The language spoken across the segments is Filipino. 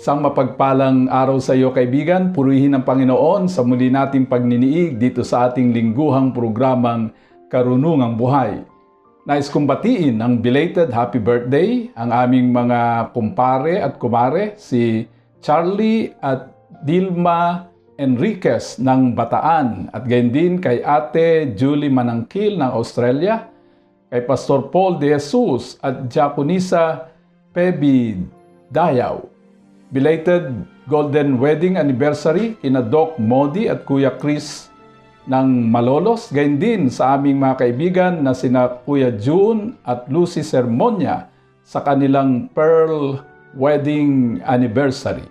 Isang mapagpalang araw sa iyo kaibigan, purihin ng Panginoon sa muli nating pagniniig dito sa ating lingguhang programang Karunungang Buhay. Nais kong batiin ang belated happy birthday ang aming mga kumpare at kumare si Charlie at Dilma Enriquez ng Bataan at gayon din kay Ate Julie Manangkil ng Australia, kay Pastor Paul De Jesus at Japonisa Pebi Dayaw. Belated Golden Wedding Anniversary kina Doc Modi at Kuya Chris ng Malolos. Gayon din sa aming mga kaibigan na sina Kuya June at Lucy Sermonia sa kanilang Pearl Wedding Anniversary.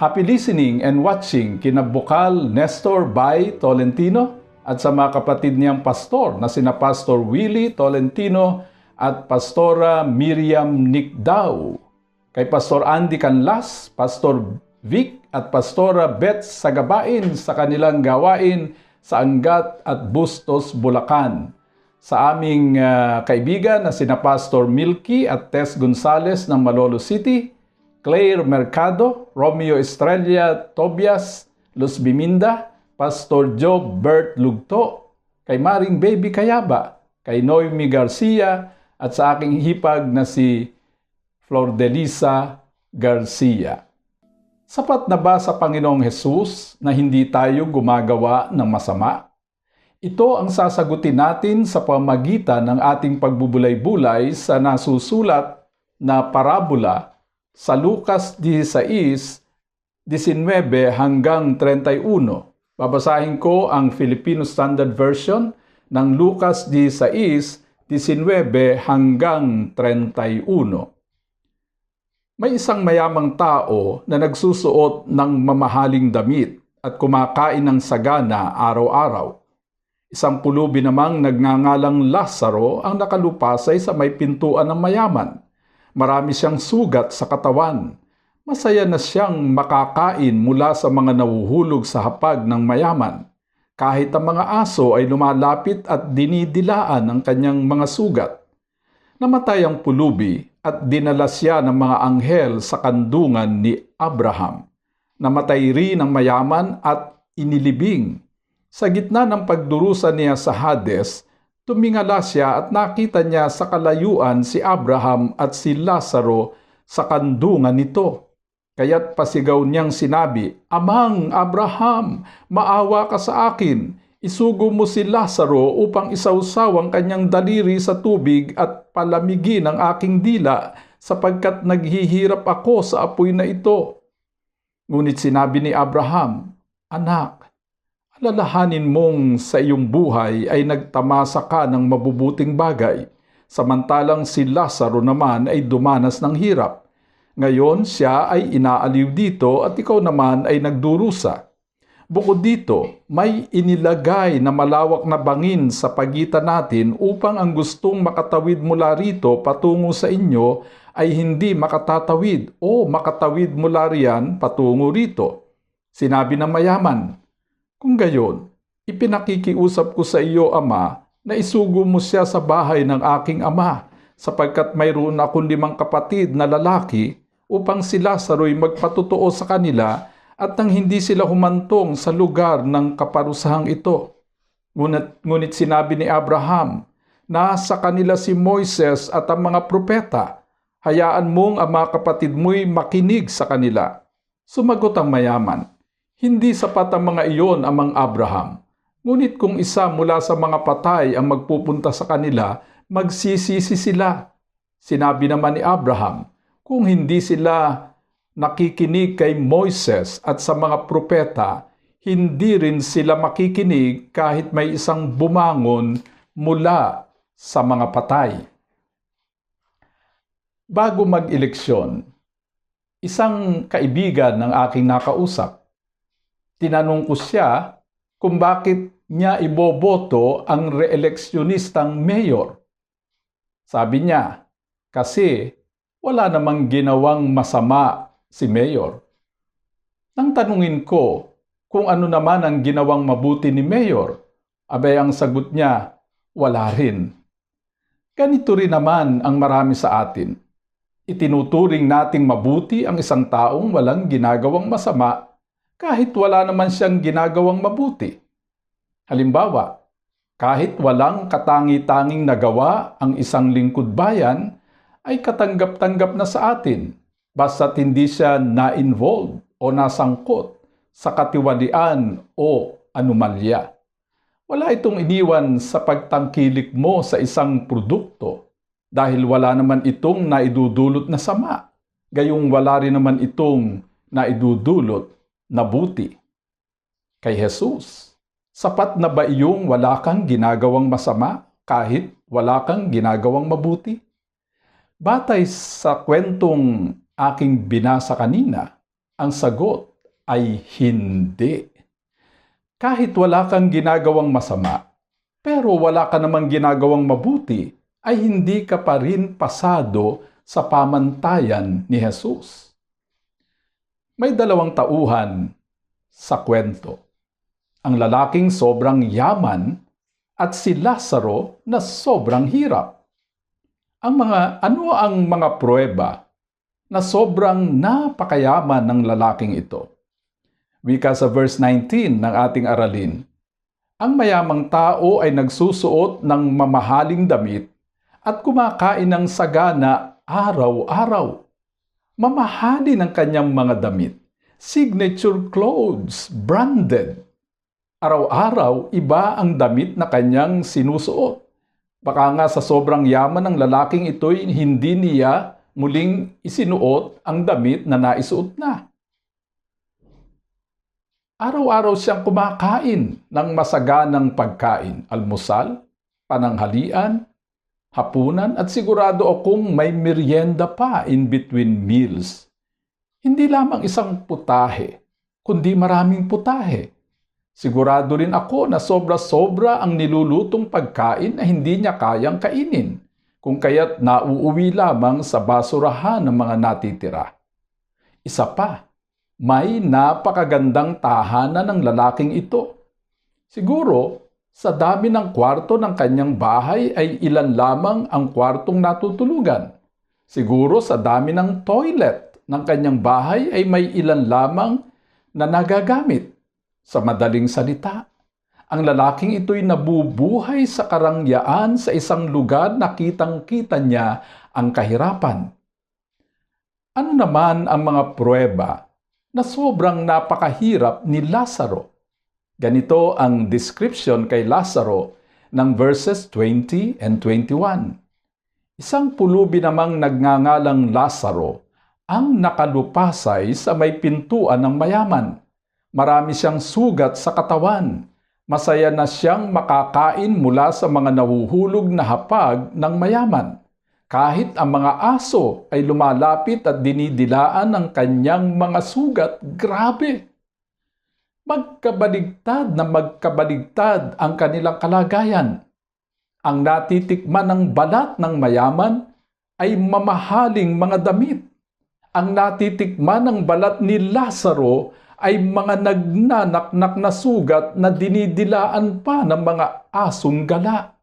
Happy listening and watching kina Bukal Nestor Bay Tolentino at sa mga kapatid niyang pastor na sina Pastor Willie Tolentino at Pastora Miriam Nikdao. Kay Pastor Andy Canlas, Pastor Vic at Pastora Beth Sagabain sa kanilang gawain sa Angat at Bustos, Bulacan. Sa aming uh, kaibigan na sina Pastor Milky at Tess Gonzales ng Malolo City, Claire Mercado, Romeo Estrella Tobias, Luz Biminda, Pastor Job Bert Lugto, kay Maring Baby Kayaba, kay Noemi Garcia, at sa aking hipag na si Flor Delisa Garcia. Sapat na ba sa Panginoong Hesus na hindi tayo gumagawa ng masama? Ito ang sasagutin natin sa pamagitan ng ating pagbubulay-bulay sa nasusulat na parabola sa Lucas 16, 19 hanggang 31. Babasahin ko ang Filipino Standard Version ng Lucas 16, 19 hanggang 31. May isang mayamang tao na nagsusuot ng mamahaling damit at kumakain ng sagana araw-araw. Isang pulubi namang nagngangalang Lazaro ang nakalupasay sa may pintuan ng mayaman. Marami siyang sugat sa katawan. Masaya na siyang makakain mula sa mga nahuhulog sa hapag ng mayaman. Kahit ang mga aso ay lumalapit at dinidilaan ang kanyang mga sugat. Namatay ang pulubi at dinala siya ng mga anghel sa kandungan ni Abraham. Namatay rin ang mayaman at inilibing. Sa gitna ng pagdurusa niya sa Hades, tumingala siya at nakita niya sa kalayuan si Abraham at si Lazaro sa kandungan nito. Kaya't pasigaw niyang sinabi, Amang Abraham, maawa ka sa akin. Isugo mo si Lazaro upang isawsaw ang kanyang daliri sa tubig at palamigin ang aking dila sapagkat naghihirap ako sa apoy na ito. Ngunit sinabi ni Abraham, Anak, alalahanin mong sa iyong buhay ay nagtamasa ka ng mabubuting bagay, samantalang si Lazaro naman ay dumanas ng hirap. Ngayon siya ay inaaliw dito at ikaw naman ay nagdurusa. Bukod dito, may inilagay na malawak na bangin sa pagitan natin upang ang gustong makatawid mula rito patungo sa inyo ay hindi makatatawid o makatawid mula riyan patungo rito. Sinabi ng mayaman, Kung gayon, ipinakikiusap ko sa iyo, Ama, na isugo mo siya sa bahay ng aking ama, sapagkat mayroon akong limang kapatid na lalaki upang si Lazaro'y magpatotoo sa kanila at nang hindi sila humantong sa lugar ng kaparusahang ito. Ngunit, ngunit sinabi ni Abraham, nasa kanila si Moises at ang mga propeta, hayaan mong ang mga kapatid mo'y makinig sa kanila. Sumagot ang mayaman, hindi sapat ang mga iyon amang Abraham. Ngunit kung isa mula sa mga patay ang magpupunta sa kanila, magsisisi sila. Sinabi naman ni Abraham, kung hindi sila nakikinig kay Moises at sa mga propeta, hindi rin sila makikinig kahit may isang bumangon mula sa mga patay. Bago mag-eleksyon, isang kaibigan ng aking nakausap. Tinanong ko siya kung bakit niya iboboto ang reeleksyonistang mayor. Sabi niya, kasi wala namang ginawang masama si mayor. Nang tanungin ko kung ano naman ang ginawang mabuti ni mayor, abay ang sagot niya, wala rin. Ganito rin naman ang marami sa atin. Itinuturing nating mabuti ang isang taong walang ginagawang masama kahit wala naman siyang ginagawang mabuti. Halimbawa, kahit walang katangi-tanging nagawa ang isang lingkod bayan, ay katanggap-tanggap na sa atin basta't hindi siya na-involve o nasangkot sa katiwalian o anomalya. Wala itong iniwan sa pagtangkilik mo sa isang produkto dahil wala naman itong naidudulot na sama. Gayong wala rin naman itong naidudulot na buti. Kay Jesus, sapat na ba iyong wala kang ginagawang masama kahit wala kang ginagawang mabuti? Batay sa kwentong aking binasa kanina, ang sagot ay hindi. Kahit wala kang ginagawang masama, pero wala ka namang ginagawang mabuti, ay hindi ka pa rin pasado sa pamantayan ni Jesus. May dalawang tauhan sa kwento. Ang lalaking sobrang yaman at si Lazaro na sobrang hirap. Ang mga ano ang mga pruweba na sobrang napakayaman ng lalaking ito? Wika sa verse 19 ng ating aralin. Ang mayamang tao ay nagsusuot ng mamahaling damit at kumakain ng sagana araw-araw. Mamahali ng kanyang mga damit. Signature clothes, branded. Araw-araw, iba ang damit na kanyang sinusuot. Baka nga sa sobrang yaman ng lalaking ito'y hindi niya muling isinuot ang damit na naisuot na. Araw-araw siyang kumakain ng masaganang pagkain, almusal, pananghalian, hapunan at sigurado akong may merienda pa in between meals. Hindi lamang isang putahe, kundi maraming putahe. Sigurado rin ako na sobra-sobra ang nilulutong pagkain na hindi niya kayang kainin, kung kaya't nauuwi lamang sa basurahan ng mga natitira. Isa pa, may napakagandang tahanan ng lalaking ito. Siguro, sa dami ng kwarto ng kanyang bahay ay ilan lamang ang kwartong natutulugan. Siguro sa dami ng toilet ng kanyang bahay ay may ilan lamang na nagagamit. Sa madaling salita, ang lalaking ito'y nabubuhay sa karangyaan sa isang lugar na kitang-kita niya ang kahirapan. Ano naman ang mga pruweba na sobrang napakahirap ni Lazaro. Ganito ang description kay Lazaro ng verses 20 and 21. Isang pulubi namang nagngangalang Lazaro ang nakalupasay sa may pintuan ng mayaman. Marami siyang sugat sa katawan. Masaya na siyang makakain mula sa mga nahuhulog na hapag ng mayaman kahit ang mga aso ay lumalapit at dinidilaan ng kanyang mga sugat, grabe! Magkabaligtad na magkabaligtad ang kanilang kalagayan. Ang natitikman ng balat ng mayaman ay mamahaling mga damit. Ang natitikman ng balat ni Lazaro ay mga nagnanaknak na sugat na dinidilaan pa ng mga asong gala.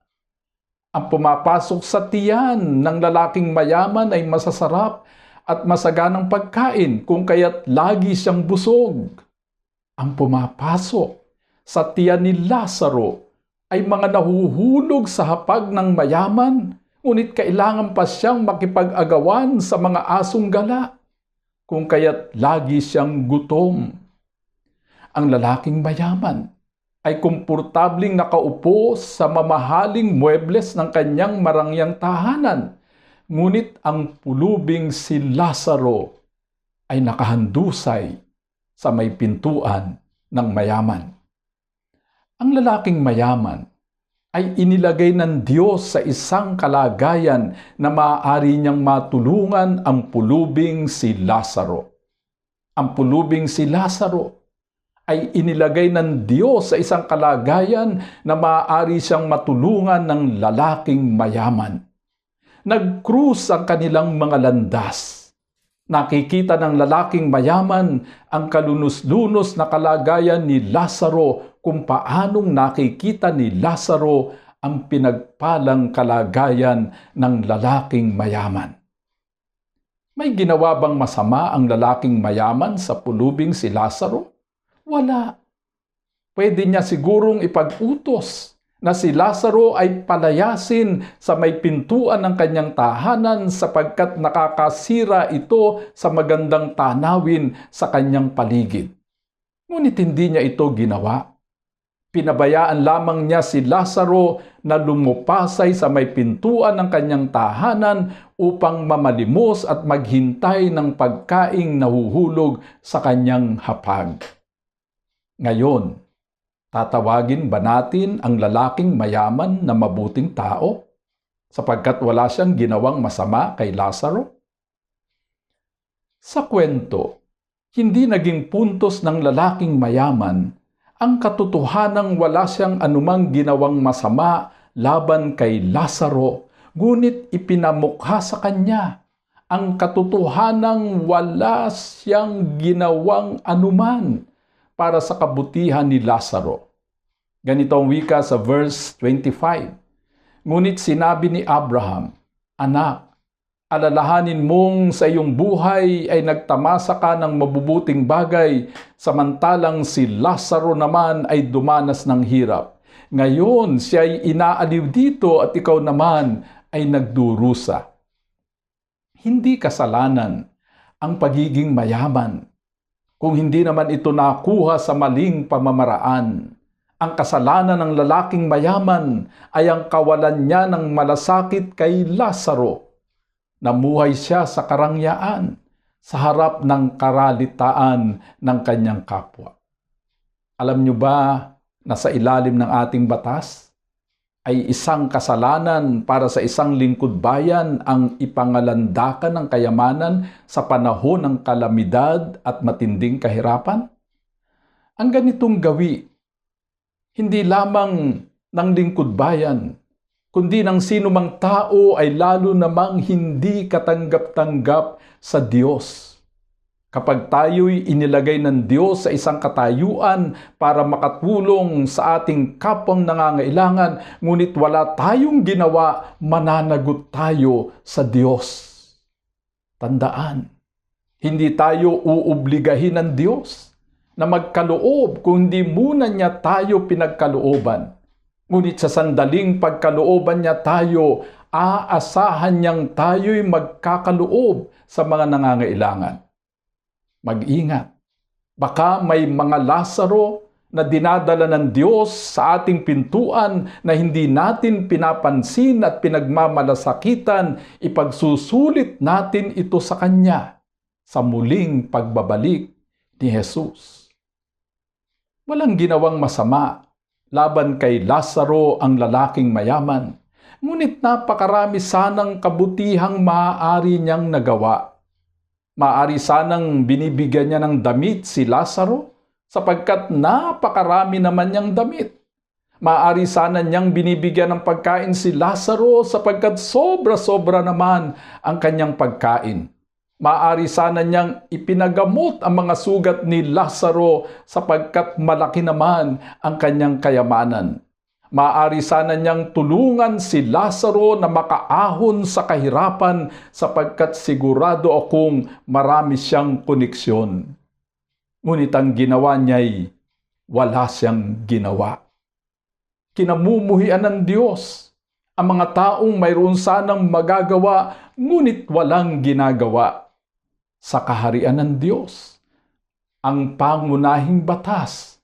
Ang pumapasok sa tiyan ng lalaking mayaman ay masasarap at masaganang pagkain kung kaya't lagi siyang busog. Ang pumapasok sa tiyan ni Lazaro ay mga nahuhulog sa hapag ng mayaman, ngunit kailangan pa siyang makipag-agawan sa mga asong gala, kung kaya't lagi siyang gutom. Ang lalaking mayaman ay komportabling nakaupo sa mamahaling muebles ng kanyang marangyang tahanan. Ngunit ang pulubing si Lazaro ay nakahandusay sa may pintuan ng mayaman. Ang lalaking mayaman ay inilagay ng Diyos sa isang kalagayan na maaari niyang matulungan ang pulubing si Lazaro. Ang pulubing si Lazaro ay inilagay ng Diyos sa isang kalagayan na maaari siyang matulungan ng lalaking mayaman. Nag-cruise ang kanilang mga landas. Nakikita ng lalaking mayaman ang kalunos-lunos na kalagayan ni Lazaro kung paanong nakikita ni Lazaro ang pinagpalang kalagayan ng lalaking mayaman. May ginawa bang masama ang lalaking mayaman sa pulubing si Lazaro? Wala. Pwede niya sigurong ipag-utos na si Lazaro ay palayasin sa may pintuan ng kanyang tahanan sapagkat nakakasira ito sa magandang tanawin sa kanyang paligid. Ngunit hindi niya ito ginawa. Pinabayaan lamang niya si Lazaro na lumupasay sa may pintuan ng kanyang tahanan upang mamalimos at maghintay ng pagkaing nahuhulog sa kanyang hapag. Ngayon, Tatawagin ba natin ang lalaking mayaman na mabuting tao sapagkat wala siyang ginawang masama kay Lazaro? Sa kwento, hindi naging puntos ng lalaking mayaman ang katotohanang wala siyang anumang ginawang masama laban kay Lazaro, ngunit ipinamukha sa kanya ang katotohanang wala siyang ginawang anuman para sa kabutihan ni Lazaro. Ganito ang wika sa verse 25. Ngunit sinabi ni Abraham, Anak, alalahanin mong sa iyong buhay ay nagtamasa ka ng mabubuting bagay, samantalang si Lazaro naman ay dumanas ng hirap. Ngayon siya ay inaaliw dito at ikaw naman ay nagdurusa. Hindi kasalanan ang pagiging mayaman kung hindi naman ito nakuha sa maling pamamaraan. Ang kasalanan ng lalaking mayaman ay ang kawalan niya ng malasakit kay Lazaro. Namuhay siya sa karangyaan sa harap ng karalitaan ng kanyang kapwa. Alam niyo ba na sa ilalim ng ating batas, ay isang kasalanan para sa isang lingkod bayan ang ipangalandakan ng kayamanan sa panahon ng kalamidad at matinding kahirapan? Ang ganitong gawi, hindi lamang ng lingkod bayan, kundi ng sino mang tao ay lalo namang hindi katanggap-tanggap sa Diyos Kapag tayo'y inilagay ng Diyos sa isang katayuan para makatulong sa ating kapwang nangangailangan, ngunit wala tayong ginawa, mananagot tayo sa Diyos. Tandaan, hindi tayo uubligahin ng Diyos na magkaloob kung hindi muna niya tayo pinagkalooban. Ngunit sa sandaling pagkalooban niya tayo, aasahan niyang tayo'y magkakaloob sa mga nangangailangan mag-ingat. Baka may mga Lazaro na dinadala ng Diyos sa ating pintuan na hindi natin pinapansin at pinagmamalasakitan, ipagsusulit natin ito sa Kanya sa muling pagbabalik ni Jesus. Walang ginawang masama laban kay Lazaro ang lalaking mayaman, ngunit napakarami sanang kabutihang maaari niyang nagawa Maari sanang binibigyan niya ng damit si Lazaro sapagkat napakarami naman niyang damit. Maari sana niyang binibigyan ng pagkain si Lazaro sapagkat sobra-sobra naman ang kanyang pagkain. Maari sana niyang ipinagamot ang mga sugat ni Lazaro sapagkat malaki naman ang kanyang kayamanan. Maari sana niyang tulungan si Lazaro na makaahon sa kahirapan sapagkat sigurado akong marami siyang koneksyon. Ngunit ang ginawa niya'y wala siyang ginawa. Kinamumuhian ng Diyos ang mga taong mayroon sanang magagawa ngunit walang ginagawa. Sa kaharian ng Diyos, ang pangunahing batas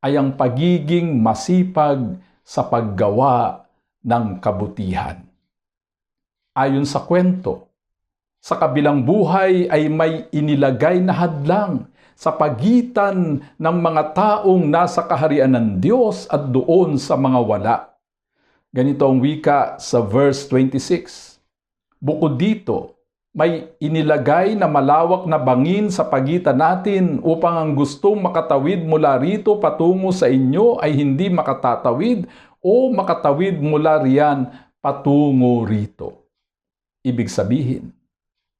ay ang pagiging masipag sa paggawa ng kabutihan. Ayon sa kwento, sa kabilang buhay ay may inilagay na hadlang sa pagitan ng mga taong nasa kaharian ng Diyos at doon sa mga wala. Ganito ang wika sa verse 26. Bukod dito, may inilagay na malawak na bangin sa pagitan natin upang ang gustong makatawid mula rito patungo sa inyo ay hindi makatatawid o makatawid mula riyan patungo rito. Ibig sabihin,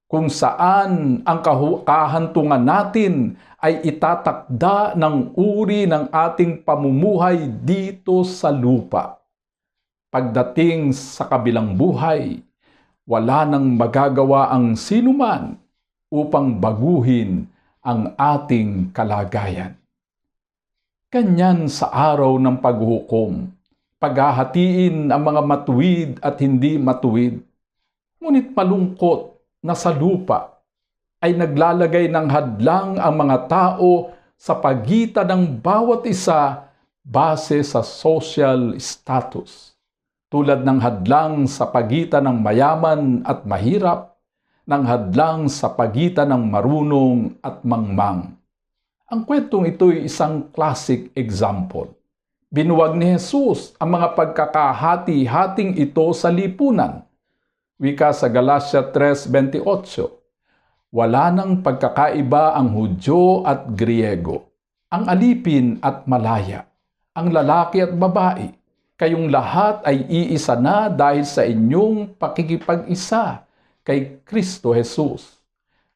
kung saan ang kahantungan natin ay itatakda ng uri ng ating pamumuhay dito sa lupa. Pagdating sa kabilang buhay, wala nang magagawa ang sinuman upang baguhin ang ating kalagayan. Kanyan sa araw ng paghukom, paghahatiin ang mga matuwid at hindi matuwid. Ngunit malungkot na sa lupa ay naglalagay ng hadlang ang mga tao sa pagitan ng bawat isa base sa social status. Tulad ng hadlang sa pagitan ng mayaman at mahirap, ng hadlang sa pagitan ng marunong at mangmang. Ang kwentong ito ay isang classic example. Binuwag ni Jesus ang mga pagkakahati-hating ito sa lipunan Wika sa Galatia 3.28, Wala nang pagkakaiba ang Hudyo at Griego, ang alipin at malaya, ang lalaki at babae. Kayong lahat ay iisa na dahil sa inyong pakikipag-isa kay Kristo Jesus.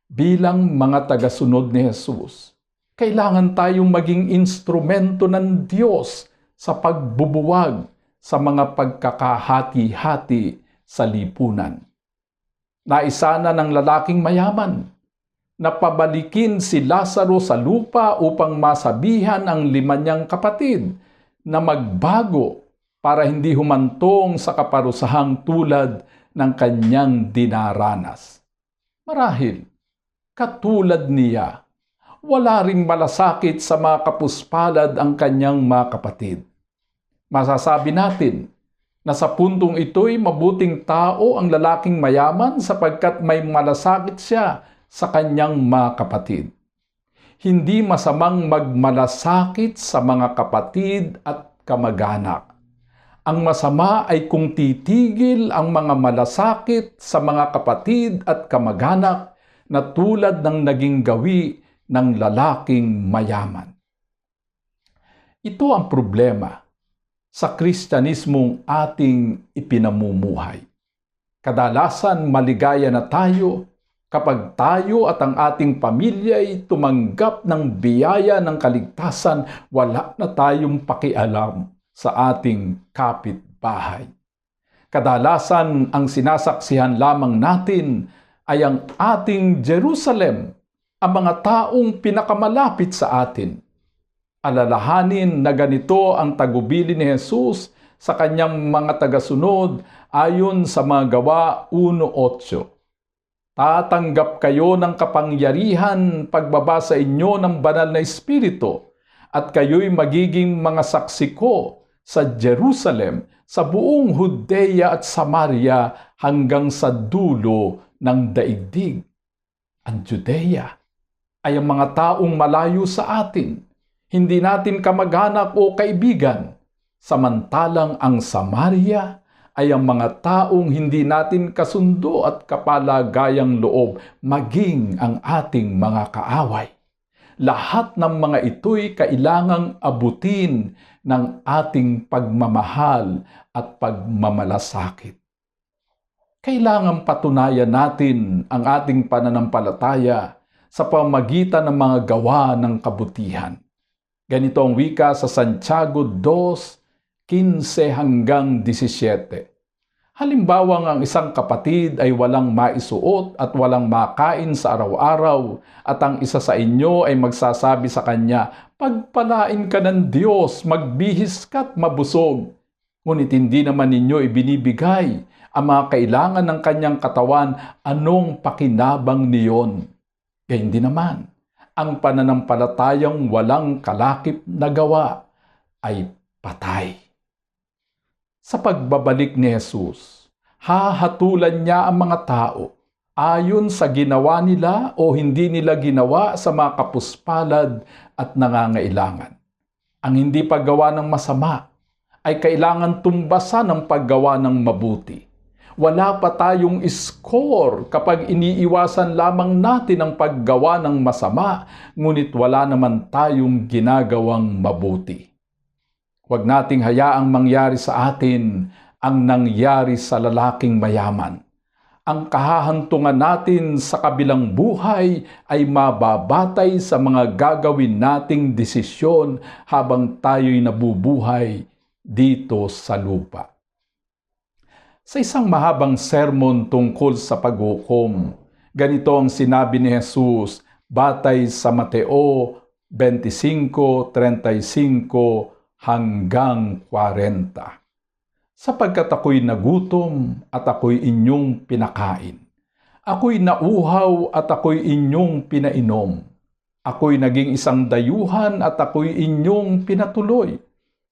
Bilang mga tagasunod ni Jesus, kailangan tayong maging instrumento ng Diyos sa pagbubuwag sa mga pagkakahati-hati sa lipunan. Naisana ng lalaking mayaman na pabalikin si Lazaro sa lupa upang masabihan ang lima niyang kapatid na magbago para hindi humantong sa kaparusahang tulad ng kanyang dinaranas. Marahil, katulad niya, wala ring malasakit sa mga kapuspalad ang kanyang mga kapatid. Masasabi natin na sa puntong ito'y mabuting tao ang lalaking mayaman sapagkat may malasakit siya sa kanyang mga kapatid. Hindi masamang magmalasakit sa mga kapatid at kamag-anak. Ang masama ay kung titigil ang mga malasakit sa mga kapatid at kamag-anak na tulad ng naging gawi ng lalaking mayaman. Ito ang problema sa Kristyanismong ating ipinamumuhay. Kadalasan maligaya na tayo kapag tayo at ang ating pamilya ay tumanggap ng biyaya ng kaligtasan, wala na tayong pakialam sa ating kapitbahay. Kadalasan ang sinasaksihan lamang natin ay ang ating Jerusalem, ang mga taong pinakamalapit sa atin alalahanin na ganito ang tagubili ni Jesus sa kanyang mga tagasunod ayon sa mga gawa 1.8. Tatanggap kayo ng kapangyarihan pagbaba sa inyo ng banal na Espiritu at kayo'y magiging mga saksi ko sa Jerusalem, sa buong Judea at Samaria hanggang sa dulo ng daigdig. Ang Judea ay ang mga taong malayo sa atin hindi natin kamag-anak o kaibigan, samantalang ang Samaria ay ang mga taong hindi natin kasundo at kapalagayang loob, maging ang ating mga kaaway. Lahat ng mga ito'y kailangang abutin ng ating pagmamahal at pagmamalasakit. Kailangan patunayan natin ang ating pananampalataya sa pamagitan ng mga gawa ng kabutihan Ganito ang wika sa Santiago 2, 15 hanggang 17. Halimbawa ang isang kapatid ay walang maisuot at walang makain sa araw-araw at ang isa sa inyo ay magsasabi sa kanya, Pagpalain ka ng Diyos, magbihis ka't mabusog. Ngunit hindi naman ninyo ibinibigay ang mga kailangan ng kanyang katawan, anong pakinabang niyon? Gayun din naman, ang pananampalatayang walang kalakip na gawa ay patay. Sa pagbabalik ni Jesus, hahatulan niya ang mga tao ayon sa ginawa nila o hindi nila ginawa sa mga kapuspalad at nangangailangan. Ang hindi paggawa ng masama ay kailangan tumbasan ng paggawa ng mabuti. Wala pa tayong score kapag iniiwasan lamang natin ang paggawa ng masama, ngunit wala naman tayong ginagawang mabuti. Huwag nating hayaang mangyari sa atin ang nangyari sa lalaking mayaman. Ang kahahantungan natin sa kabilang buhay ay mababatay sa mga gagawin nating desisyon habang tayo'y nabubuhay dito sa lupa. Sa isang mahabang sermon tungkol sa paghukom, ganito ang sinabi ni Jesus batay sa Mateo 25:35 hanggang 40. Sapagkat ako'y nagutom at ako'y inyong pinakain. Ako'y nauhaw at ako'y inyong pinainom. Ako'y naging isang dayuhan at ako'y inyong pinatuloy.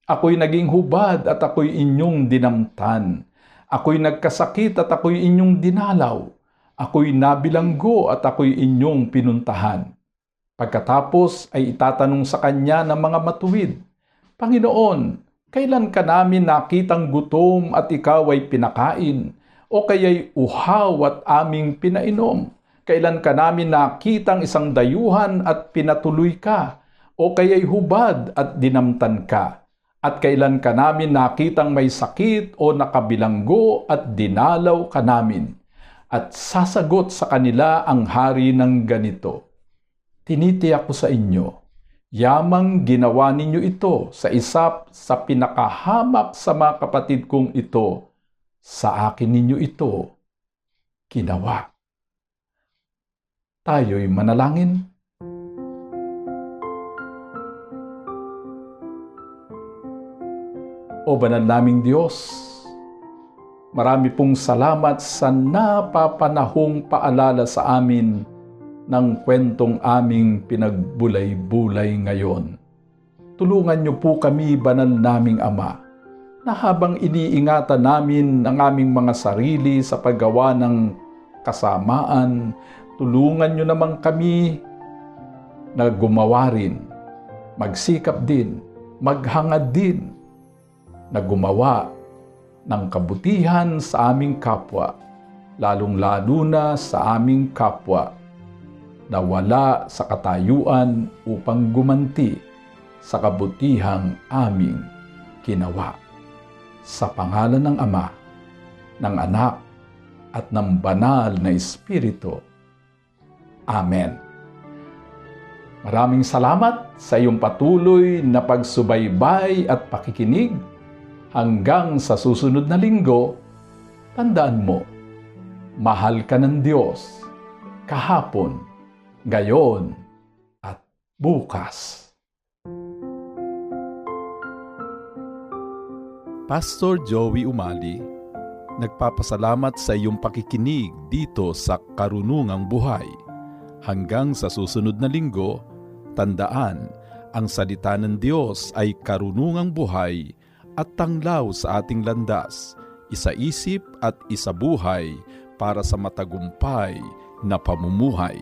Ako'y naging hubad at ako'y inyong dinamtan. Ako'y nagkasakit at ako'y inyong dinalaw. Ako'y nabilanggo at ako'y inyong pinuntahan. Pagkatapos ay itatanong sa kanya ng mga matuwid, Panginoon, kailan ka namin nakitang gutom at ikaw ay pinakain? O kaya'y uhaw at aming pinainom? Kailan ka namin nakitang isang dayuhan at pinatuloy ka? O kaya'y hubad at dinamtan ka? At kailan ka namin nakitang may sakit o nakabilanggo at dinalaw ka namin? At sasagot sa kanila ang hari ng ganito, Tinitiyak ko sa inyo, yamang ginawa ninyo ito sa isap sa pinakahamak sa mga kapatid kong ito, sa akin ninyo ito ginawa. Tayo'y manalangin. O banal naming Diyos, marami pong salamat sa napapanahong paalala sa amin ng kwentong aming pinagbulay-bulay ngayon. Tulungan niyo po kami, banal naming Ama, na habang iniingatan namin ang aming mga sarili sa paggawa ng kasamaan, tulungan niyo naman kami na gumawa rin, magsikap din, maghangad din, na gumawa ng kabutihan sa aming kapwa, lalong-lalo na sa aming kapwa na wala sa katayuan upang gumanti sa kabutihang aming ginawa. Sa pangalan ng Ama, ng Anak, at ng Banal na Espiritu. Amen. Maraming salamat sa iyong patuloy na pagsubaybay at pakikinig. Hanggang sa susunod na linggo, tandaan mo, mahal ka ng Diyos kahapon, ngayon, at bukas. Pastor Joey Umali, nagpapasalamat sa iyong pakikinig dito sa Karunungang Buhay. Hanggang sa susunod na linggo, tandaan, ang salita ng Diyos ay karunungang buhay at tanglaw sa ating landas, isa isip at isa buhay para sa matagumpay na pamumuhay.